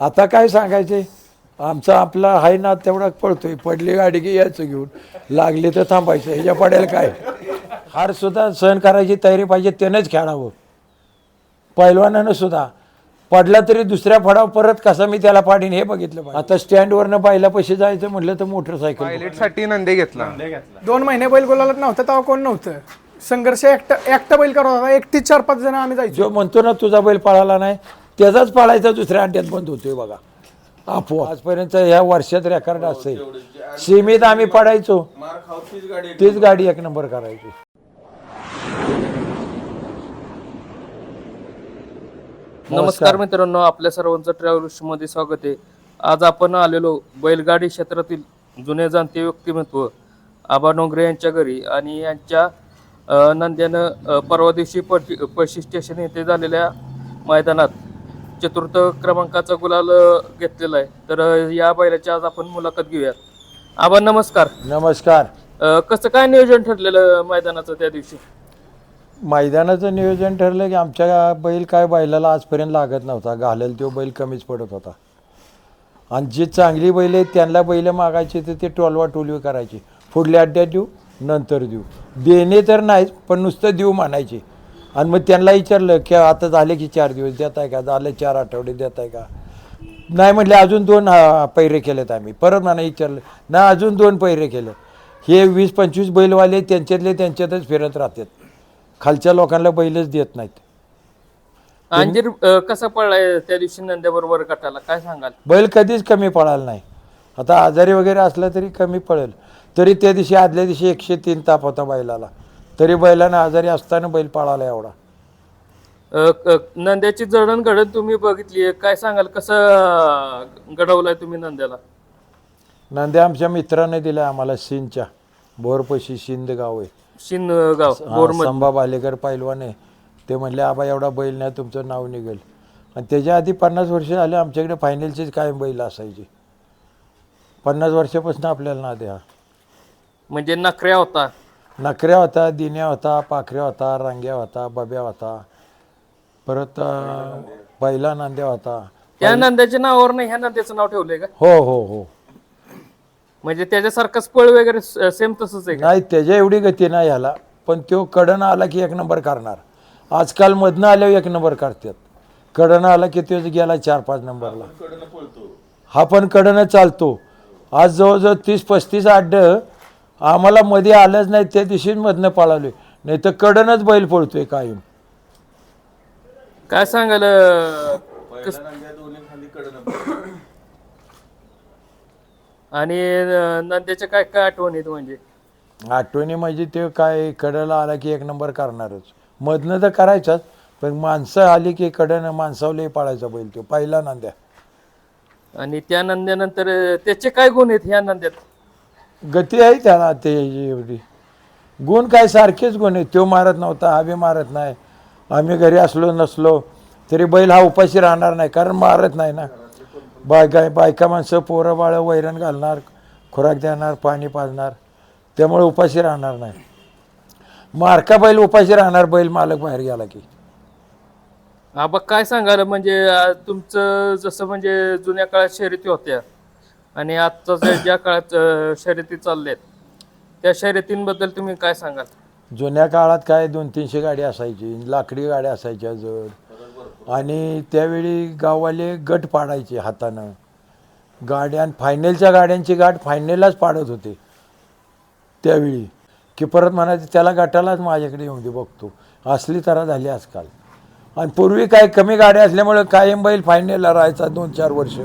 आता काय सांगायचे? आमचा आपला हाय ना तेवढा पळतोय पडली गाडी की यायचं घेऊन. लागली तर थांबायचं. ह्याच्या पडेल काय? हार सुद्धा सहन करायची तयारी पाहिजे त्यानंच खेळावं. पैलवानानं सुद्धा. पडला तरी दुसऱ्या फडाव परत कसा मी त्याला पाडीन हे बघितलं पाहिजे. आता स्टँडवरनं बायला पैसे जायचं म्हटलं तर मोटरसायकलसाठी नंदे घेतला. दोन महिने बैल गोलाला नव्हतं तेव्हा कोण नव्हतं? संघर्ष एकटा एकटा बैल करत होता. एकटीच चार पाच जण आम्ही जायचो. जो म्हणतो ना तुझा बैल पळाला नाही. त्याचाच पळायचा दुसऱ्या अड्ड्यात बंद होतोय बघा. आपोआप. आजपर्यंत ह्या वर्षात रेकॉर्ड असेल. सीमित आम्ही पडायचो. तीच गाडी एक नंबर करायची. नमस्कार मित्रांनो आपल्या सर्वांचं ट्रॅव्हल्समध्ये स्वागत आहे. आज आपण आलेलो बैलगाडी क्षेत्रातील जुने जाणते व्यक्तिमत्व आबा डोंगरे यांच्या घरी आणि यांच्या नंद्यानं परवा दिवशी पळशी स्टेशन येथे झालेल्या मैदानात चतुर्थ क्रमांकाचा गुलाल घेतलेला आहे. तर या बैलाची आज आपण मुलाखत घेऊयात. आबा नमस्कार. नमस्कार. अ, कसं काय नियोजन ठरलेलं मैदानाचं त्या दिवशी? मैदानाचं नियोजन ठरलं की आमच्या बैल काय बैलाला आजपर्यंत लागत नव्हता. घालेल तो बैल कमीच पडत होता. आणि जी चांगली बैल आहेत त्यांना बैल मागायची तर ते टोलवा टोलवी करायची. पुढल्या अड्ड्यात देऊ नंतर देऊ. देणे तर नाहीच पण नुसतं देऊ म्हणायचे. आणि मग त्यांना विचारलं की आता झाले की चार दिवस? देत आहे का? झाले चार आठवडे देत आहे का? नाही म्हटले अजून दोन पैरे केलेत आम्ही. परत मला विचारलं ना अजून दोन पैरे केले हे वीस पंचवीस बैलवाले त्यांच्यातले त्यांच्यातच फिरत राहतात. खालच्या लोकांना बैलच देत नाहीत. अंजीर कसा पडलाय त्या दिवशी नंद्याबरोबर गटाला? काय सांगाल? बैल कधीच कमी पळाला नाही. आता आजारी वगैरे असला तरी कमी पळेल. तरी त्या दिवशी आदल्या दिवशी एकशे तीन ताप होता बैलाला. तरी बैलानं आजारी असताना बैल पळाला एवढा. अ, क- नंद्याची जडण घडण तुम्ही बघितली काय सांगाल? कसं घडवलंय तुम्ही नंद्याला? नांदे आमच्या मित्राने दिलं आम्हाला सिंदच्या बोरपशी सिंद गाव आहे. शिन गाव हा, संभा बालेकर पैलवान आहे. ते म्हणले आबा एवढा बैल नाही तुमचं नाव निघेल. आणि त्याच्या आधी पन्नास वर्ष झाले आमच्याकडे फायनलचीच कायम बैल असायची. पन्नास वर्षापासून आपल्याला ना द्या म्हणजे नखऱ्या होता. नकऱ्या होता दिन्या होता पाखऱ्या होता रांग्या होता बब्या होता परत अं, बैला नांद्या होता. त्या नंद्याच्या नावावर नाही ह्या नंद्याचं नाव ठेवलंय का? हो हो हो. म्हणजे त्याच्यासारखंच पळ वगैरे सेम तसंच आहे का? नाही त्याच्या एवढी गती नाही ह्याला. पण तो कडनं आला की एक नंबर करणार. आजकाल मधनं आल्यावर एक नंबर करतात. कडनं आला की तो गेला चार पाच नंबरला. हा पण कडनं चालतो. आज जवळजवळ तीस पस्तीस आड्ड आम्हाला मध्ये आलंच नाही त्या दिवशीच मधनं पळालोय. नाही तर कडनच बैल पळतोय कायम. काय सांगाल कस- आणि अ, नंद्याच्या काय काय आठवणीत म्हणजे? आठवणी म्हणजे ते काय कडेला आला की एक नंबर करणारच. मधनं तर करायचाच पण माणसं आली की कडनं माणसावले पाळायचा बैल तो पहिला नांद्या. आणि त्या नंद्यानंतर अ, त्याचे काय गुण आहेत ह्या नंद्यात? गती आहे त्याला ते एवढी. गुण काय सारखेच गुण आहे तो मारत नव्हता हा बी मारत नाही. आम्ही घरी असलो नसलो तरी बैल हा उपाशी राहणार नाही कारण मारत नाही ना. बायका बायका माणसं पोरं बाळं वैरण घालणार खुराक देणार पाणी पाजणार त्यामुळे उपाशी राहणार नाही. मारका बैल उपाशी राहणार बैल मालक बाहेर गेला की. आबा काय सांगाल म्हणजे तुमचं जसं म्हणजे जुन्या काळात शर्यती होत्या आणि आजचा ज्या- ज्या काळात शर्यती शर्यती आहेत त्या शर्यतींबद्दल तुम्ही काय सांगाल? जुन्या काळात काय दोन तीनशे गाडी असायची लाकडी गाड्या असायच्या जड आणि त्यावेळी गाववाले गट पाडायचे हातानं. गाड्या फायनलच्या गाड्यांची गाठ फायनललाच पाडत होते. त्यावेळी की परत म्हणायचं त्याला गटालाच माझ्याकडे येऊन दे बघतो. असली तरा झाली आजकाल. आणि पूर्वी काय कमी गाड्या असल्यामुळे कायम बैल फायनलला राहायचा दोन चार वर्ष.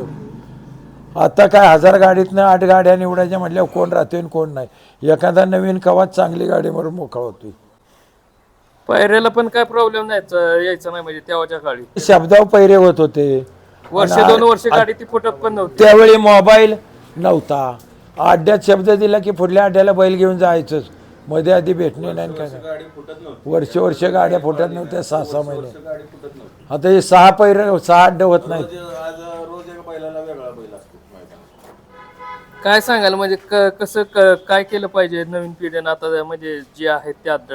आता काय हजार गाडीतनं आठ गाड्या निवडायच्या म्हटल्यावर कोण राहते आणि कोण नाही. एखादा नवीन कवाच चांगली गाडी मारून मोकळा होतोय. पायऱ्याला पण काय प्रॉब्लेम नाही यायचा नाही म्हणजे तेव्हाच्या काळी शब्दाव पैरे होत होते. वर्ष दोन वर्ष गाडी ती फुटत पण नव्हती. त्यावेळी मोबाईल नव्हता. अड्ड्यात शब्द दिला की पुढल्या अड्ड्याला बैल घेऊन जायचंच. मध्ये आधी भेटणे नाही आणि काय नाही. वर्ष वर्ष गाड्या फुटत नव्हत्या सहा सहा महिने. आता हे सहा पैर सहा अड्डे होत नाही काय सांगाल? म्हणजे क- कसं क- काय केलं पाहिजे नवीन पिढीनं? आता म्हणजे जे आहेत त्या आता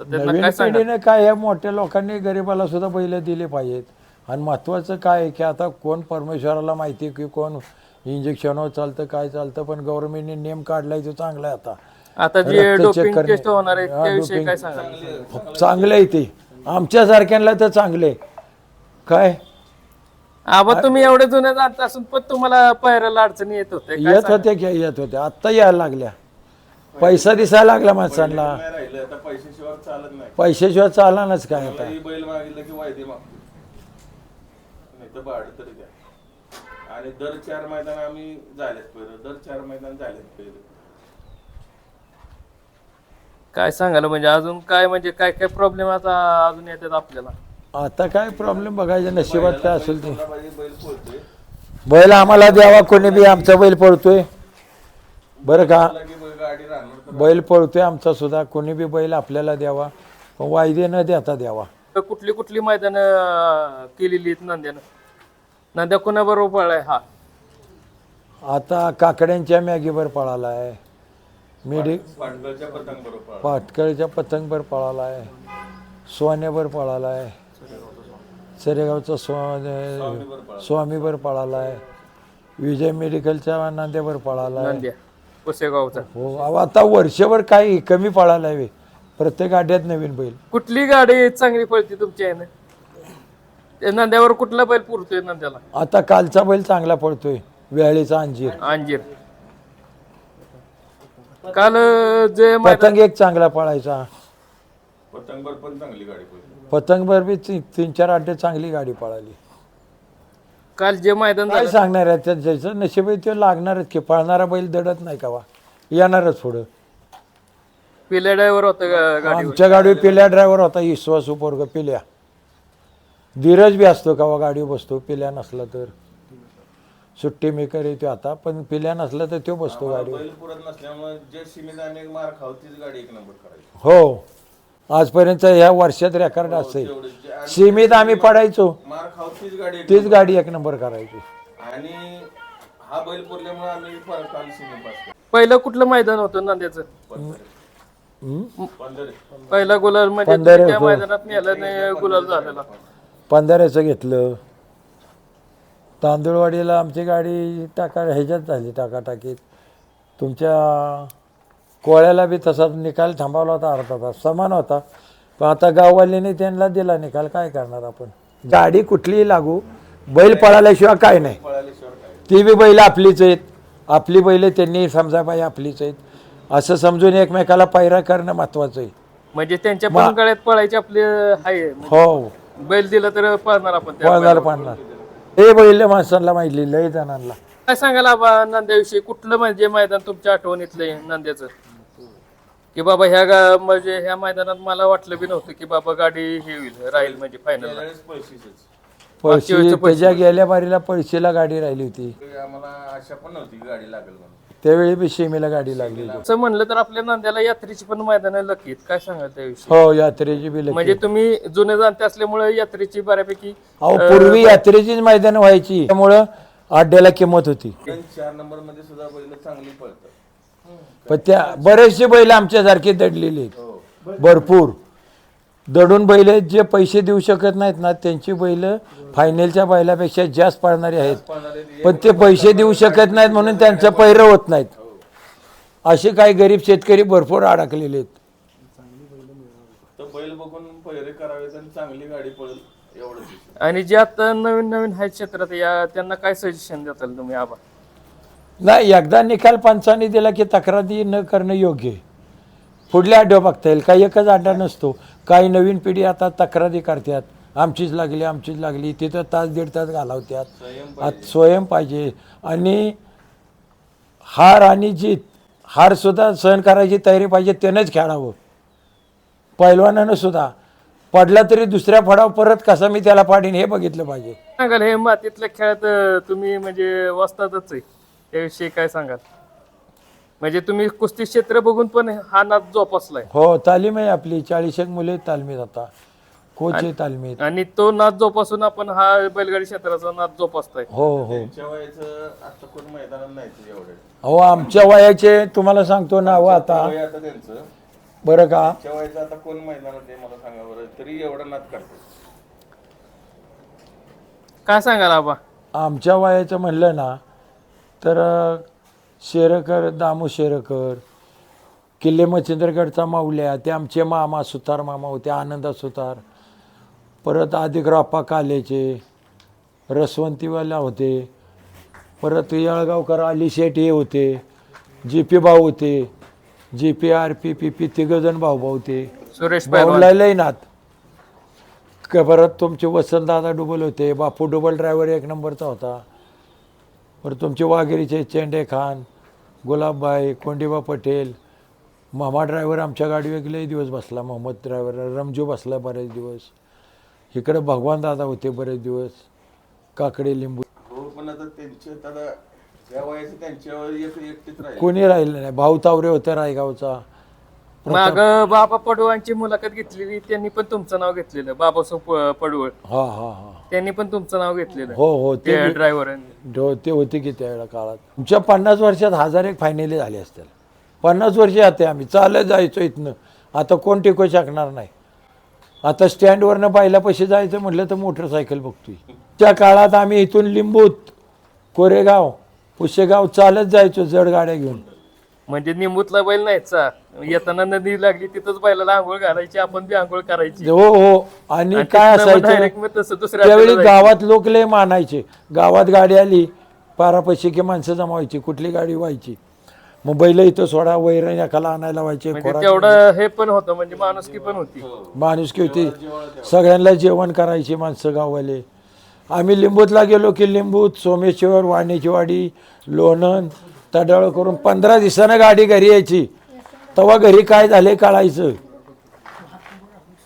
त्यांना नवीन काय सांगाल? पिढीने काय या मोठ्या लोकांनी गरिबाला सुद्धा बैल दिले पाहिजेत. आणि महत्त्वाचं काय आहे की आता कोण परमेश्वराला माहिती आहे की कोण इंजेक्शनवर चालतं काय चालतं पण गव्हर्नमेंटने नियम काढलाय तो चांगला आहे आता. आता जे रक्त check डोपिंग करणे. टेस्ट होणार आहे हा, त्याविषयी doping. काय सांगाल? चांगलं आहे ते. आमच्यासारख्यांना तर चांगले काय? आबा तुम्ही एवढे जुने जात असून पण तुम्हाला पायऱ्याला अडचणी येत होते काय येत होते की येत होते आत्ता यायला लागल्या. पैसा दिसायला लागला माणसांना. नाही राहिलं आता पैशाशिवाय चालत नाही पैशाशिवाय चालणारच काय आता? मलाही बैल मागितलं की वायदे मागतो नाही तर भाडं तरी द्या. आणि दर चार मैदान आम्ही झालेच पहिलं दर चार मैदान झालेच पहिलं काय सांगाल म्हणजे अजून काय म्हणजे काय काय प्रॉब्लेम आता अजून येतात आपल्याला? आता काय प्रॉब्लेम बघायचे नशिबात काय असेल ते. बैल पोळतोय बैल आम्हाला द्यावा कोणी बी आमचा बैल पळतोय. बरं का? बैल गाडी राहणार तर बैल पळतोय आमचा सुद्धा कोणी बी बैल आपल्याला द्यावा. पण वायदे न देता द्यावा. तर कुठली कुठली मैदान केलेली आहेत नंद्यानं? नंद्या कोणाबरोबर पळलाय हा? आता काकड्यांच्या मॅगीवर पळाला आहे मिडी पाटलाच्या पतंग बरोबर पाटकळच्या पतंगभर पळाला आहे सोन्यावर पळाला आहे सरेगावचा सो स्वामीवर पळाला आहे विजय मेडिकलच्या नांद्यावर पळाला आहे पुसेगावचा हो अहो, आता वर्षभर काय कमी पळाला आहे प्रत्येक आड्यात नवीन बैल. कुठली गाडी चांगली पळते तुमच्या यानं? त्या नंद्यावर कुठला बैल पुरतोय नंद्याला आता कालचा बैल चांगला पळतोय वेळेचा अंजीर. अंजीर. काल अं, जे मैदान पतंग एक चांगला पळायचा. पतंगवर पण चांगली गाडी पहिली पतंगभर बी ती- तीन चार अड्डे चांगली गाडी पळाली. काल जे मैदान काय झालं सांगणार आहे? त्या ज्याचं नशीब आहे ते लागणारच की पळणारा बैल दडत नाही का वा? येणारच पुढं. पिल्या ड्रायव्हर होतं गा- गाडीवर. आमच्या गाडीवर पिल्या ड्रायव्हर होता विश्वासू पोरग पिल्या. धीरज बी असतो का वा गाडीवर बसतो? पिल्या नसला तर. सुट्टी मेकर येतो आता पण पिल्या नसला तर तो बसतो गाडीवर. बैल पुरत नसल्यामुळे जे सीमित अनेक मार खाव तीच गाडी एक नंबर करायची. हो. आजपर्यंत ह्या वर्षात रेकॉर्ड असेल. जे- आणि सीमित आम्ही पडायचो. तीच गाडी एक तीच गाडी एक नंबर करायची. आणि हा बैल पुरल्यामुळे आम्ही परत काल सीमित बसतो पहिलं कुठलं मैदान होतं नंद्याचं? हम्म? पहिला गुलाल म्हणजे पंधरा तुम्ही त्या होतं. मैदानात गुलाल झालेला. पंधराचं घेतलं. तांदूळवाडीला आमची गाडी टाका ह्याच्यात झाली टाकाटाकीत. तुमच्या कोळ्याला बी तसाच निकाल थांबवला होता अर्धा तास. समान होता. पण आता गाववाल्याने त्यांना दिला निकाल. काय करणार आपण? गाडी कुठलीही लागू. बैल पळाल्याशिवाय काय नाही. ती बी बैल आपलीच आहेत. आपली बैल त्यांनी समजा पाहिजे आपलीच आहेत. असं समजून एकमेकाला पायरा करणं महत्वाचं आहे. म्हणजे त्यांच्या पण गळ्यात पळायचे आपले आहे. हो. बैल दिला तर पळणार आपण त्या पळणार बैलावर. पाळणार. हे बैल माणसांना माहिती लय जणांना. काय सांगायला नंद्याविषयी? कुठलं म्हणजे मैदान तुमच्या आठवणीतलं आहे नंद्याचं? की बाबा ह्या गा म्हणजे ह्या मैदानात मला वाटलं बी नव्हतं की बाबा गाडी हे होईल राहील म्हणजे फायनल त्यावेळेस पैसेच. पळशी त्याच्या गेल्या बारीला पळशीला गाडी राहिली होती. आम्हाला आशा पण नव्हती की गाडी लागेल म्हणून. त्यावेळी बी शेमीला गाडी लागली होती. असं म्हणलं तर आपल्या नंद्याला यात्रेची पण मैदान लकीत काय सांगाल त्याविषयी? हो यात्रेची बी लकी. म्हणजे तुम्ही जुने जाणते असल्यामुळे यात्रेची बऱ्यापैकी अहो पूर्वी यात्रेचीच मैदान व्हायची. त्यामुळं अड्ड्याला किंमत होती. पण चार नंबरमध्ये सुद्धा बैल चांगली पळतात. पण त्या बरेचसे बैल आमच्यासारखे दडलेले आहेत. भरपूर. दडून बैल आहेत जे पैसे देऊ शकत नाहीत ना त्यांची बैल फायनलच्या बैलापेक्षा जास्त पळणारी आहेत. पण ते पैसे देऊ शकत नाहीत म्हणून त्यांचं पैरं होत नाहीत. असे काही गरीब शेतकरी भरपूर अडकलेले आहेत. तर बैल बघून पहिरे करावेत आणि चांगली गाडी पळेल एवढंच. आणि जे आता नवीन नवीन आहेत क्षेत्रात या त्यांना काय सजेशन देताल तुम्ही आबा? नाही एकदा निकाल पंचाने दिला की तक्रारी न करणं योग्य आहे. पुढल्या अड्ड्या बघता येईल. काही एकच अड्डा नसतो. काही नवीन पिढी आता तक्रारी करतात. आमचीच लागली आमचीच लागली. तिथं तास दीड तास घालवतात. आत स्वयं पाहिजे. आणि हार आणि जीत हार सुद्धा सहन करायची तयारी पाहिजे त्यानंच खेळावं. पैलवानानं सुद्धा. पडला तरी दुसऱ्या फडाव परत कसा मी त्याला पाडीन हे बघितलं पाहिजे. सांगाल हे मातीतल्या खेळात तुम्ही म्हणजे वस्तातच आहे. त्याविषयी काय सांगाल? म्हणजे तुम्ही कुस्ती क्षेत्र बघून पण हा नाद जोपासलाय. हो तालीम आहे आपली. चाळीस एक मुले तालमीत आता. कोच आहे तालमीत. आणि तो नाद जोपासून आपण हा बैलगाडी क्षेत्राचा नाद जोपासताय. हो हो. त्यांच्या वयाचं आता कोण मैदानात नाही ते एवढे. अहो आमच्या वयाचे तुम्हाला सांगतो ना आता वय आता. त्यांचं. बरं का? त्या वयाचं आता कोण मैदानात आहे मला सांगा बरं. तरी एवढा नाद करतो. काय सांगाल आबा? आमच्या वयाचं म्हणलं ना तर शेरकर दामू शेरकर किल्ले मच्छिंद्रगडचा माऊल्या ते आमचे मामा सुतार मामा होते आनंदा सुतार परत आदिग्राप्पा कालेचे रसवंतीवाला होते परत येळगावकर अली शेठ हे होते जी पी भाऊ होते G P R P P P तिघजण भाऊ भाऊ होते. सुरेश क- परत तुमचे वसंतदादा डुबल होते बापू डुबल ड्रायव्हर एक नंबरचा होता. परत तुमचे वाघेरीचे चेंडे खान गुलाबबाई कोंडीबा पटेल मामा ड्रायव्हर आमच्या गाडीवर लई दिवस बसला मोहम्मद ड्रायव्हर रमजू बसला बरेच दिवस. इकडे भगवान दादा होते बरेच दिवस. काकडे लिंबू. हो पण आता त्यांचे आता त्या वयाचे त्यांच्यावर एक एकटीच राहील कोणी राहिलं नाही. भाऊ तावरे होते रायगावचा. माग बाबा पडवळांची मुलाखत घेतलेली त्यांनी पण तुमचं नाव घेतलेलं. बाबासाहेब प- पडवळ. हा हा हा. त्यांनी पण तुमचं नाव घेतलेलं. हो हो ते ते ड्रायव्हरांनी. हो ते होते की त्यावेळेला काळात. तुमच्या पन्नास वर्षात हजार एक फायनली झाले असतील. पन्नास वर्षे आते आम्ही. चालत जायचो इथनं. आता कोण टिकू शकणार नाही. आता स्टँडवरनं पाहिल्यापाशी जायचं म्हटलं तर मोटरसायकल बघतोय. त्या काळात आम्ही इथून लिंबूत कोरेगाव पुशेगाव चालत जायचो जड गाड्या घेऊन. म्हणजे निंबूतला बैल नाहीचा. येताना नदी लागली तिथंच बैलाला आंघोळ घालायची आपण बी आंघोळ करायची. हो हो. आणि काय असायचं? तसं त्यावेळी गावात लोक लय मानायचे. गावात गाडी आली पारापाशी की माणसं जमावायची कुठली गाडी व्हायची? मग बैल इथं सोडा वैरण एकाला आणायला व्हायचे म्हणजे खोराक तेवढं हे पण होतं म्हणजे माणुसकी पण होती. माणुसकी होती. सगळ्यांना जेवण करायची माणसं गाववाले. आम्ही लिंबूतला गेलो की लिंबूत सोमेश्वर वाणीची वाडी लोणंद तडाळ करून पंधरा दिवसानं गाडी घरी यायची. तेव्हा घरी काय झाले कळायचं.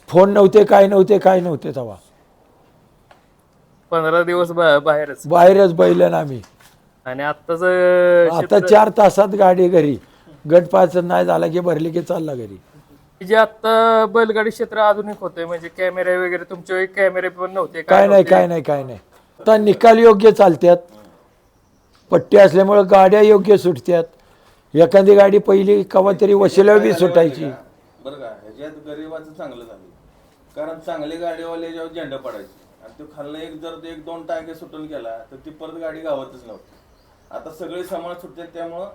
फोन नव्हते काय नव्हते काय नव्हते तेव्हा पंधरा दिवस बा- बाहेरच. बाहेरच बैलन आम्ही. आणि आत्ताच आता चार तासात गाडी घरी. गटपाच नाही झाला की भरली की चालला घरी. जे आता बैलगाडी क्षेत्र आधुनिक होते म्हणजे कॅमेरे वगैरे तुमच्या वेळी कॅमेरे पण नव्हते काय नाही. काय नाही काय नाही. आता निकाल योग्य चालत्यात. पट्टी असल्यामुळं गाड्या योग्य सुटत्यात. एखादी गाडी पहिली कवा तरी वशिला बी सुटायची. बरं का ह्याच्यात गरिबाचं चांगलं झालं. कारण चांगले गाडीवाले जेव्हा झेंडा पडायचे. आणि तो खाल्लं एक जर एक दोन टाके सुटून गेला तर ती परत गाडी गावातच नव्हती आता सगळे समाज सुटतात त्यामुळं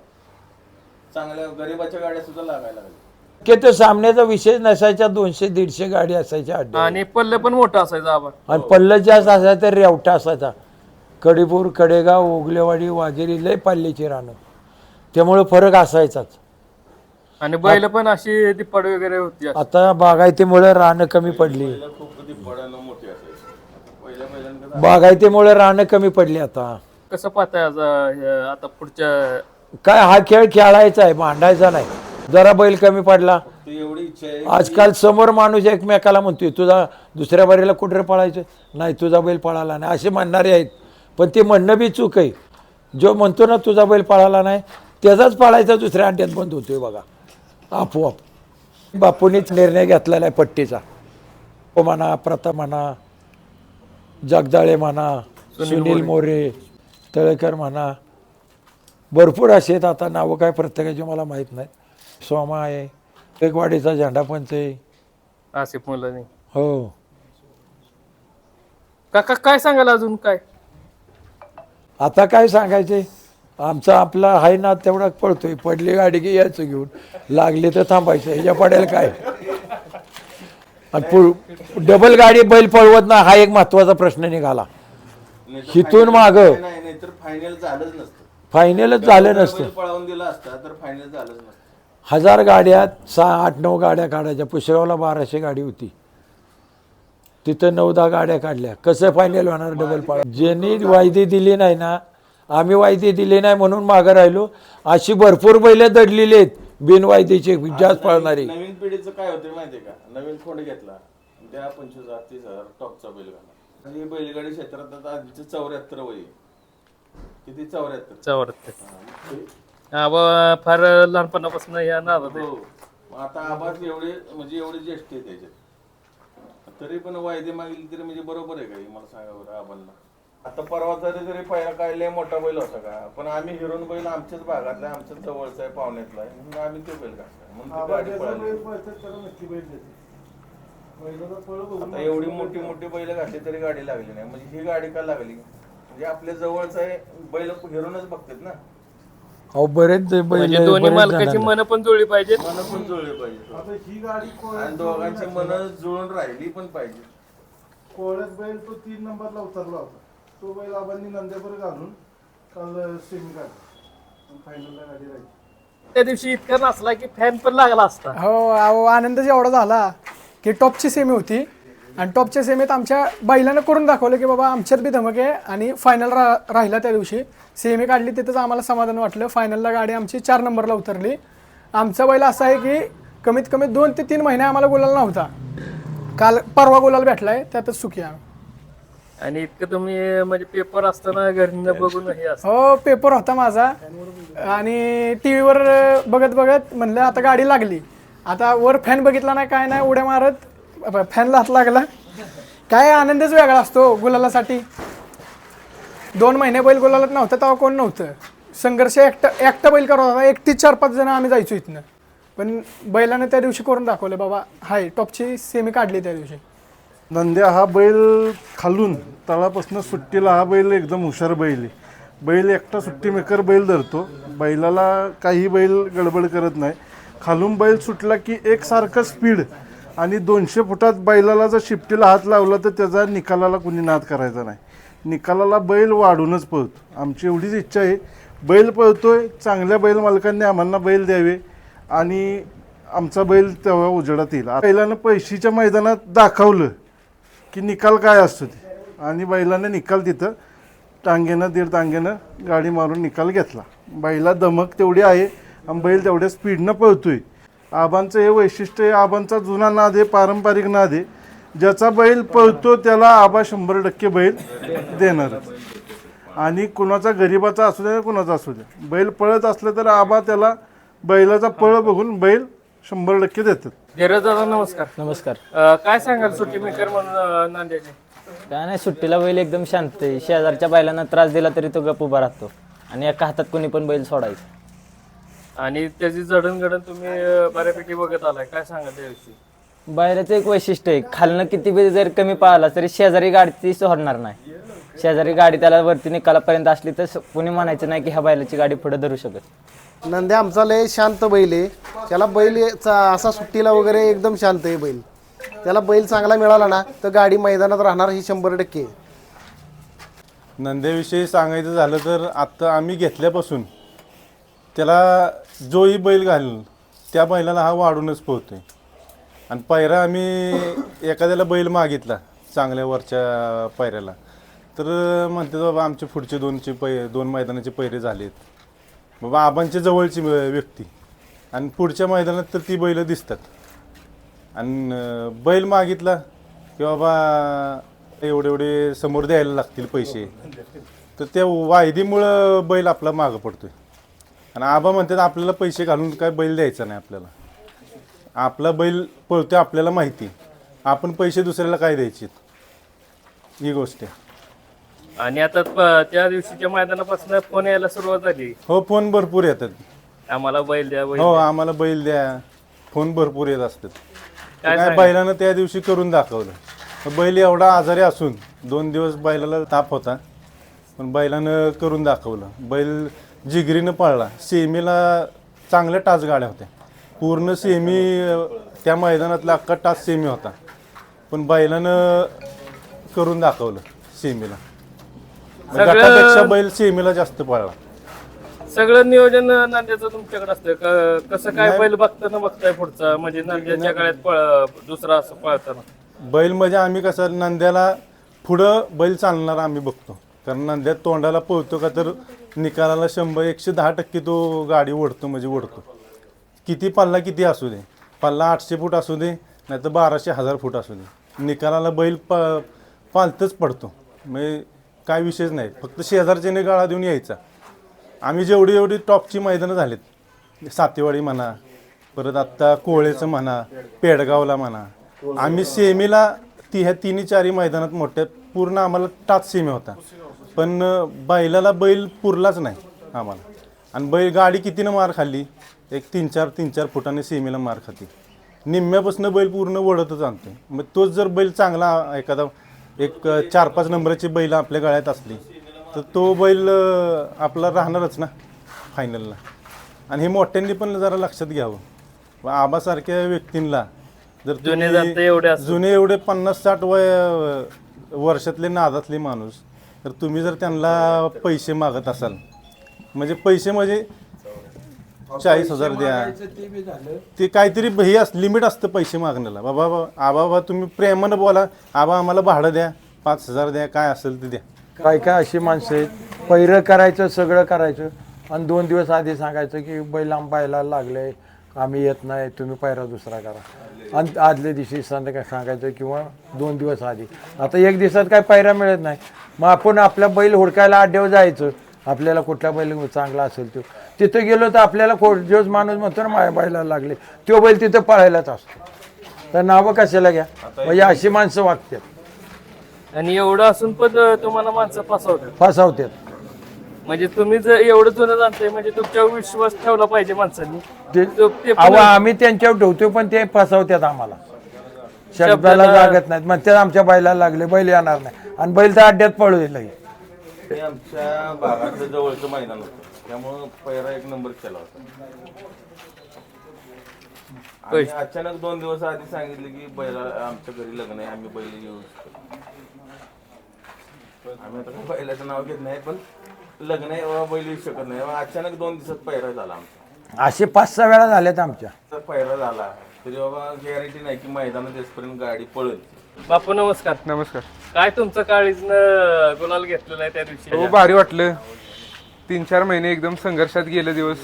चांगल्या गरिबाच्या गाड्या सुद्धा लागायला लागल्या. की तो सामन्याचा विषय नसायचा दोनशे दीडशे गाडी असायच्या अड्डे आणि पल्ल पण मोठं असायचं आबा. आणि पल्लं जास्त असायचा तर रेवटा असायचा. कडेपूर कडेगाव ओगलेवाडी वाघेरी लय पाल्ल्याची रानं. त्यामुळं फरक असायचाच. आणि बैल पण अशी दिप्पड वगैरे होती आता बागायतीमुळे रानं कमी पडली. बागायतीमुळे रानं कमी पडली आता. कसं पाहताय आज, अं, आता पुढच्या काय हा खेळ खेळायचा आहे भांडायचा नाही. जरा बैल कमी पडला. आजकाल समोर माणूस एकमेकाला म्हणतोय तुझा दुसऱ्या बारीला कुठे पळायचं? नाही तुझा बैल पळाला नाही. असे म्हणणारे आहेत. पण ते म्हणणं बी चूक आहे. जो म्हणतो ना तुझा बैल पळाला नाही त्याचाच पळायचा दुसऱ्या अंड्यात बंद होतोय बघा. आपोआप. बापूनीच निर्णय घेतलेला आहे पट्टीचा. ओ म्हणा प्रथा म्हणा जगदाळे म्हणा सुनील मोरे. तळेकर म्हणा. भरपूर असे आहेत. आता नावं काय प्रत्येकाची मला माहीत नाही सोमा आहे टेकवाडीचा झेंडा पंच आहे. आसिफ मुलांनी. हो. काका काय सांगाल अजून? काय? आता काय सांगायचे? आमचा आपला हाय ना तेवढा पळतोय पडली गाडी की यायचं घेऊन. लागली तर थांबायचं. ह्याच्या पडेल काय? आणि डबल गाडी बैल पळवत ना हा एक महत्त्वाचा प्रश्न निघाला. हिथून मागं. फायनल झालंच नसतं. फायनलच झालं नसतं. बैल पळवून दिला असता तर फायनल झालंच नसतं. हजार गाड्यात सहा आठ नऊ गाड्या काढायच्या. पुष्कळला बाराशे गाडी होती. तिथं नऊ दहा गाड्या काढल्या. कसं फायनल होणार डबल पाळ ज्यांनी वायदी दिली नाही ना आम्ही वायदी दिली नाही म्हणून मागं राहिलो. अशी भरपूर बैल दडलेली आहेत बिनवायदीचे जास्त पळणारी. नवीन पिढीचं काय होतं माहितीये का? नवीन खोंड घेतला. त्या पंचवीस हजार तीस हजार टॉपचा बैल घाला आणि बैलगाडी क्षेत्रात आता आधीचे चौऱ्याहत्तर वय आहे. किती चौऱ्याहत्तर? चौऱ्याहत्तर. आबा फार लहानपणापासून या नादात आहे. हो. मग आता आवाज एवढे म्हणजे एवढे ज्येष्ठ आहे त्याच्यात. तरी पण वायदे मागितली तरी म्हणजे बरोबर आहे का? हे मला सांगा बरं आबांना. आता परवा तरी जरी पहिला काय लय मोठा बैल होता का? पण आम्ही हिरोन बैल आमच्याच भागातला आहे, आमच्याच जवळचा आहे पाहुण्यातला आहे. म्हणून आम्ही ते बैल घातला. म्हणून ती गाडी पळाली. आता एवढी मोठी मोठी बैल घातली तरी गाडी लागली नाही. म्हणजे ही गाडी का लागली? म्हणजे आपल्या जवळच आहे बैल हिरूनच बघतात ना. अहो बरेच बैल म्हणजे दोन्ही बरेच मालकाची जणांना- मन पण जुळली पाहिजेत. मन पण जुळले पाहिजे ही गाडी आणि दोघांची मन जुळून राहिली पण पाहिजे कोळ्यात बैल तो तीन नंबरला उतरला होता. तो बैल आबांनी नंद्यापूर घालून काल सेमी काढला फायनलला गाडी राहिली. त्या दिवशी इतका नसला की फॅन पण लागला असता. हो अहो आनंदच एवढा झाला की टॉपची सेमी होती. आणि टॉपच्या सेमीत आमच्या बैलानं करून दाखवलं की बाबा आमच्यात बी धमक आहे. आणि फायनल रा राहिला त्या दिवशी. सेमी काढली तिथंच आम्हाला समाधान वाटलं. फायनलला गाडी आमची चार नंबरला उतरली. आमचा बैल असा आहे की कमीत कमी दोन ते तीन महिने आम्हाला गुलाल नव्हता. काल परवा गुलाल भेटलाय त्यातच सुखी आहे आम्ही. आणि इतकं तुम्ही म्हणजे पेपर असताना घरी बघून हे असतं. हो पेपर होता माझा. आणि टी व्हीवर बघत बघत म्हणलं आता गाडी लागली. आता वर फॅन बघितला नाही काय नाही उड्या मारत फॅनला हात लागला. काय आनंदच वेगळा असतो गुलालासाठी. दोन महिने बैल गुलालात नव्हतं तेव्हा कोण नव्हतं. संघर्ष एकटं एकटा बैल करत होता. एकटी चार पाच जण आम्ही जायचो इथनं. पण बैलानं त्या दिवशी करून दाखवलं बाबा हाय टॉपची सेमी काढली त्या दिवशी. नंद्या हा बैल खालून तळापासून सुट्टीला हा बैल एकदम हुशार बैल आहे. बैल एकटा सुट्टी मेकर बैल धरतो. बैलाला काही बैल गडबड करत नाही. खालून बैल सुटला की एकसारखं स्पीड आणि दोनशे फुटात बैलाला जर शिफ्टीला हात लावला तर त्याचा निकालाला कुणी नाद करायचा नाही. निकालाला बैल वाढूनच पळतो. आमची एवढीच इच्छा आहे. बैल पळतोय चांगल्या बैल मालकांनी आम्हाला बैल द्यावे आणि आमचा बैल तेव्हा उजेडात येईल. बैलानं पैशीच्या मैदानात दाखवलं. की निकाल काय असतो ते? आणि बैलानं निकाल तिथं. टांगेनं दीड टांगेनं गाडी मारून निकाल घेतला. बैला दमक तेवढी आहे आणि बैल तेवढ्या स्पीडनं पळतोय. आबांचं हे वैशिष्ट्य आहे आबांचा जुना नाद आहे पारंपरिक नाद आहे. ज्याचा बैल पळतो त्याला आबा शंभर टक्के बैल देणारच. आणि कुणाचा गरिबाचा असू दे कुणाचा असू द्या. बैल पळत असलं तर आबा त्याला बैलाचा पळ बघून बैल शंभर टक्के देतात. धीरज दादा नमस्कार. नमस्कार. अं, काय सांगाल सुट्टी मेकर म्हणून अं, काय नाही सुट्टीला बैल एकदम शांत आहे. शेजारच्या बैलांना त्रास दिला तरी तो गप उभा राहतो. आणि एका हातात कोणी पण बैल सोडायचं. आणि त्याची जडणघडण तुम्ही अं, बऱ्यापैकी बघत आलाय. काय सांगाल त्याविषयी? बैलाचं एक वैशिष्ट्य आहे खालनं किती बी जर कमी पाहिला तरी शेजारी गाडी ती सोडणार नाही. शेजारी गाडी त्याला वरती निकालापर्यंत असली तर स- कोणी म्हणायचं नाही की ह्या बैलाची गाडी पुढे धरू शकत. नंद्या आमचा लय शांत बैल आहे. त्याला बैल चा- असा सुट्टीला वगैरे एकदम शांत आहे बैल. त्याला बैल चांगला मिळाला ना तर गाडी मैदानात राहणार ही शंभर टक्के. नंद्याविषयी सांगायचं झालं तर आत्ता आम्ही घेतल्यापासून त्याला जोही बैल घालून त्या बैलाला हा वाढूनच पोहतोय. आणि पायरा आम्ही एखाद्याला बैल मागितला चांगल्या वरच्या पायऱ्याला. तर म्हणते बाबा आमचे पुढचे दोनचे पै दोन मैदानाचे पैरे झालेत. बाबा आबांच्या जवळची व्य- व्यक्ती. आणि पुढच्या मैदानात तर ती बैल दिसतात. आणि बैल मागितला की बाबा एवढे एवढे समोर द्यायला लागतील पैसे. तर त्या वायदीमुळं बैल आपला मागं पडतोय. आणि आबा म्हणतात आपल्याला पैसे घालून काय बैल द्यायचा नाही आपल्याला. आपला बैल पळतोय आपल्याला माहिती. आपण पैसे दुसऱ्याला काय द्यायचे ही गोष्ट आहे. आणि आता प- त्या दिवशीच्या मैदानापासून फोन यायला सुरुवात झाली. हो फोन भरपूर येतात. आम्हाला बैल द्या बैल हो. आम्हाला बैल द्या. फोन भरपूर येत असतात. काय? बैलानं त्या दिवशी करून दाखवलं. बैल एवढा आजारी असून दोन दिवस बैलाला ताप होता पण बैलानं करून दाखवलं. बैल जिगरीनं पळला. सेमीला चांगल्या टाच गाड्या होत्या. पूर्ण सेमी त्या मैदानातला अख्खा टाच सेमी होता. पण बैलानं करून दाखवलं सेमीला. गटापेक्षा बैल सेमीला जास्त पळला. सगळं नियोजन नांद्याचं तुमच्याकडे असतं. क- कसं काय बैल बघताना बघताय पुढचा? म्हणजे नांद्याच्या काळात पळ दुसरा असं पळताना. बैल म्हणजे आम्ही कसं नंद्याला पुढं बैल चालणारा आम्ही बघतो. कारण नंद्यात तोंडाला पळतो का तर निकालाला शंभर एकशे दहा टक्के तो गाडी ओढतो म्हणजे ओढतो. किती पल्ला किती असू दे. पल्ला आठशे फूट असू दे नाही तर बाराशे हजार फूट असू दे. निकालाला बैल प पालतच पडतो. म्हणजे काय विषयच नाही. फक्त शेजारच्याने गाळा देऊन यायचा. आम्ही जेवढी एवढी टॉपची मैदानं झालीत सातेवाडी म्हणा परत आत्ता कोळेचं म्हणा पेडगावला म्हणा आम्ही सेमीला ती ह्या तिन्ही चारी मैदानात मोठ्या पूर्ण आम्हाला टाच सेमी होता. पण बैलाला बैल पुरलाच नाही आम्हाला. आणि बैल गाडी कितीनं मार खाल्ली? एक तीन चार तीन चार फुटाने सेमीला मार खाती. निम्म्यापासून बैल पूर्ण वळतच आणतो मग तोच जर बैल चांगला एखादा एक चार पाच नंबराची बैल आपल्या गळ्यात असली तर तो बैल आपला राहणारच ना फायनलला आणि हे मोठ्यांनी पण जरा लक्षात घ्यावं व आबासारख्या व्यक्तींना जर जुने. जुने एवढे पन्नास साठ वय वर्षातले नादातले माणूस तर तुम्ही जर त्यांना पैसे मागत असाल म्हणजे पैसे म्हणजे चाळीस हजार द्या. ते बी झालं. ते काहीतरी हे अस लिमिट असतं पैसे मागण्याला. बाबा बा- आबा बाबा तुम्ही प्रेमानं बोला. आबा आम्हाला भाडं द्या. पाच हजार द्या. काय असेल ते द्या. काय काय अशी माणसं आहेत? पैरं करायचं सगळं करायचं. आणि दोन दिवस आधी सांगायचं की बैल आंबायला लागले आम्ही येत नाही. तुम्ही पैरा दुसरा करा. आणि आदल्या दिवशी संध्याकाळ सांगायचं किंवा दोन दिवस आधी. आता एक दिवसात काय पैरा मिळत नाही. मग आपण आपला बैल हुडकायला आड्यावर जायचं. आपल्याला कुठला बैल चांगला असेल तो. तिथं गेलो तर आपल्याला जोच माणूस म्हणतो ना माझ्या बैलाला लागले. तो बैल तिथं पळायलाच असतो. तर नावं कशाला घ्या? म्हणजे अशी माणसं वागतात. आणि एवढं असून पण तुम्हाला माणसं फसवतात. फसवतात. म्हणजे तुम्ही जर एवढं जुनं जाणताय म्हणजे तुमच्यावर विश्वास ठेवला पाहिजे माणसांनी. ते तो- ते पण- अहो आम्ही त्यांच्यावर ठेवतो पण ते फसवतात आम्हाला. शब्दाला जागत नाहीत. म्हणतात आमच्या बैलाला लागले बैल येणार नाही. आणि बैल तर अड्ड्यात पळू दिलं हे आमच्या भागातलं जवळचं मैदान होतं. त्यामुळं पहिला एक नंबर केला होता. आणि अचानक दोन दिवस आधी सांगितले की बैला आमच्या घरी लग्न आहे आम्ही बैल येऊ शकतो. आम्ही आता बैलाचं नाव घेत नाही पण लग्न आहे बाबा बैल येऊ शकत नाही. मग अचानक दोन दिवसात पहिरा झाला आमचा. असे पाच सहा वेळा झाल्यात आमच्या. तर पहिरा झाला. तरी बाबा गॅरंटी नाही की मैदानात येसपर्यंत गाडी पळेल. बापू नमस्कार. नमस्कार. काय तुमचं काळीज गुलाल घेतलेला आहे त्या दिवशी? हो भारी वाटलं. तीन चार महिने एकदम संघर्षात गेले दिवस.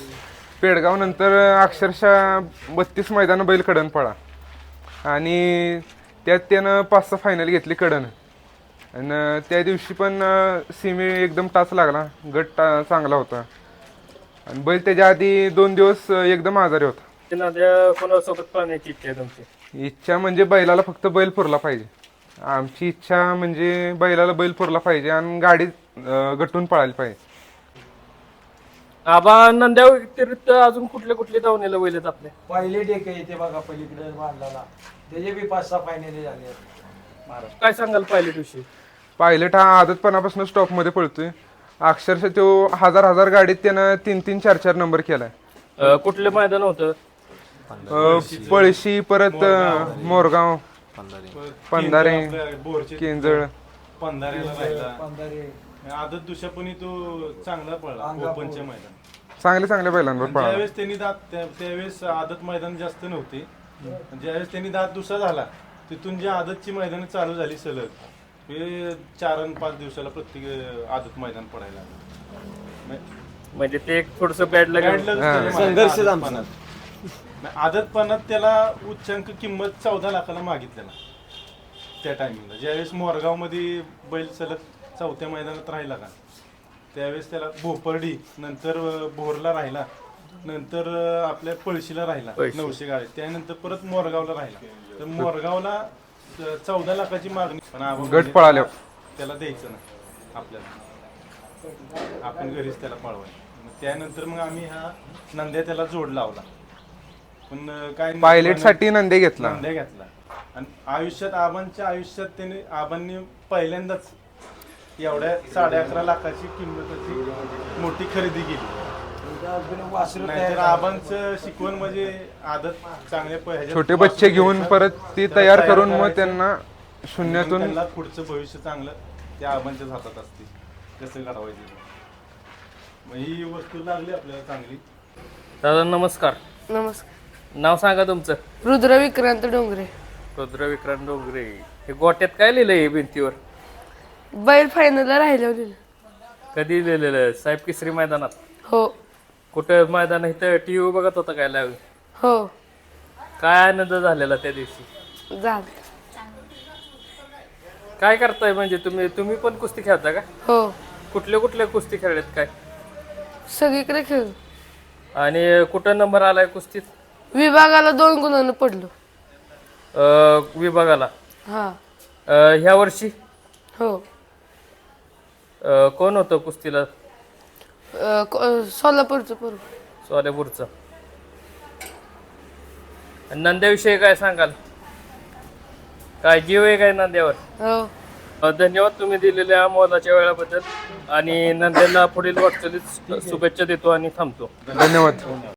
पेडगाव नंतर अक्षरशः बत्तीस मैदान बैल कडन पळा. आणि त्यात त्यानं पाच सहा फायनल घेतली कडन. आणि त्या दिवशी पण सीमे एकदम टाच लागला. गट टा- चांगला होता. आणि बैल त्याच्या आधी दोन दिवस एकदम आजारी होता. कोणासोबत पाहण्याची इच्छा आहे तुमची? इच्छा म्हणजे बैलाला फक्त बैल पुरला पाहिजे. आमची इच्छा म्हणजे बैलाला बैल पुरला पाहिजे आणि गाडी अं, गटून पळायला पाहिजे. आबा नंद्या व्यतिरिक्त अजून कुठले कुठले धावणीला बैल आहेत आपले? पहिले डेक येते बघा पलीकडे बांधलेला त्याचे बी पाच सहा फायनली झाले. काय सांगाल पहिल्या दिवशी पायलट हा आदतपणापासून स्टॉपमध्ये पळतोय. अक्षरशः तो हजार हजार गाडीत त्यानं तीन तीन चार चार नंबर केलाय. अं, कुठलं मैदान होतं? अं, पळशी परत अं, मोरगाव. पंधारे. बोरचे केंजळ. राहिला आदत दुशापणी तो चांगला पडला ओपनच्या मैदान चांगल्या बैलांवर पळाला. ज्यावेळेस त्यांनी दात त्या- त्यावेळेस आदत मैदान जास्त नव्हते. ज्यावेळेस त्यांनी दात दुसरा झाला तिथून जी आदतची मैदान चालू झाली सलग हे चार आणि पाच दिवसाला प्रत्येक अं, आदत मैदान पडायला लागलं. म्हणजे ते एक थोडस बॅड लागेल संघर्ष. आदतपणात. त्याला उच्चांक किंमत चौदा लाखाला मागितलेला त्या टायमिंगला ज्यावेळेस मोरगावमध्ये बैल सलग चौथ्या मैदानात राहिला का? त्यावेळेस त्याला भोपर्डी नंतर भोरला राहिला. नंतर आपल्या पळशीला राहिला नऊशे गाडी त्यानंतर परत मोरगावला राहिला. तर मोरगावला चौदा लाखाची मागणी. पण आबा गट म्हणजे पळाल्यावर. त्याला द्यायचं ना आपल्याला. आपण घरीच त्याला पळवाय त्यानंतर मग आम्ही हा नंद्या त्याला जोड लावला. पण काय पायलटसाठी नंदे घेतला. नंद्या घेतला. आणि आयुष्यात आबांच्या आयुष्यात त्याने आबांनी पहिल्यांदाच एवढ्या साडे अकरा लाखाची किंमताची मोठी खरेदी केली. नाहीतर आबांचं शिकवण म्हणजे आदत चांगल्या प- ह्याच्यात छोटे बच्चे घेऊन परत ती तयार करून मग त्यांना शून्यातून त्यांना पुढचं भविष्य चांगलं त्या आबांच्याच हातात असते. कसं घडवायचं ते. मग ही वस्तू लागली आपल्याला चांगली. दादा नमस्कार. नमस्कार. नाव सांगा तुमचं. रुद्र विक्रांत डोंगरे. रुद्र विक्रांत डोंगरे. हे गोट्यात काय लिहिलंय भिंतीवर? बैल फायनलला राहिलं लिहिलं कधी लिहिलेलं साहेब किसरी मैदानात. हो. कुठं मैदान इथं टीव्ही बघत होता काय लावून हो. काय आनंद झालेला त्या दिवशी? झालं. काय करताय म्हणजे तुम्ही? तुम्ही पण कुस्ती खेळता का? हो. कुठले कुठले कुस्ती खेळलेत काय? सगळीकडे खेळू आणि कुठं नंबर आलाय कुस्तीत? विभागाला दोन गुणांना पडलो. अं, विभागाला. हा. अं, ह्या वर्षी? हो. अं, कोण होतं कुस्तीला? अं, को- अं, सोलापूरचं पूर्व सोलापूरचं. नंद्याविषयी काय सांगाल? काय जीव आहे काय नंद्यावर? हो. अ, धन्यवाद तुम्ही दिलेल्या मोलाच्या वेळाबद्दल. आणि नंद्याला पुढील वाटचालीस शुभेच्छा देतो आणि थांबतो. धन्यवाद.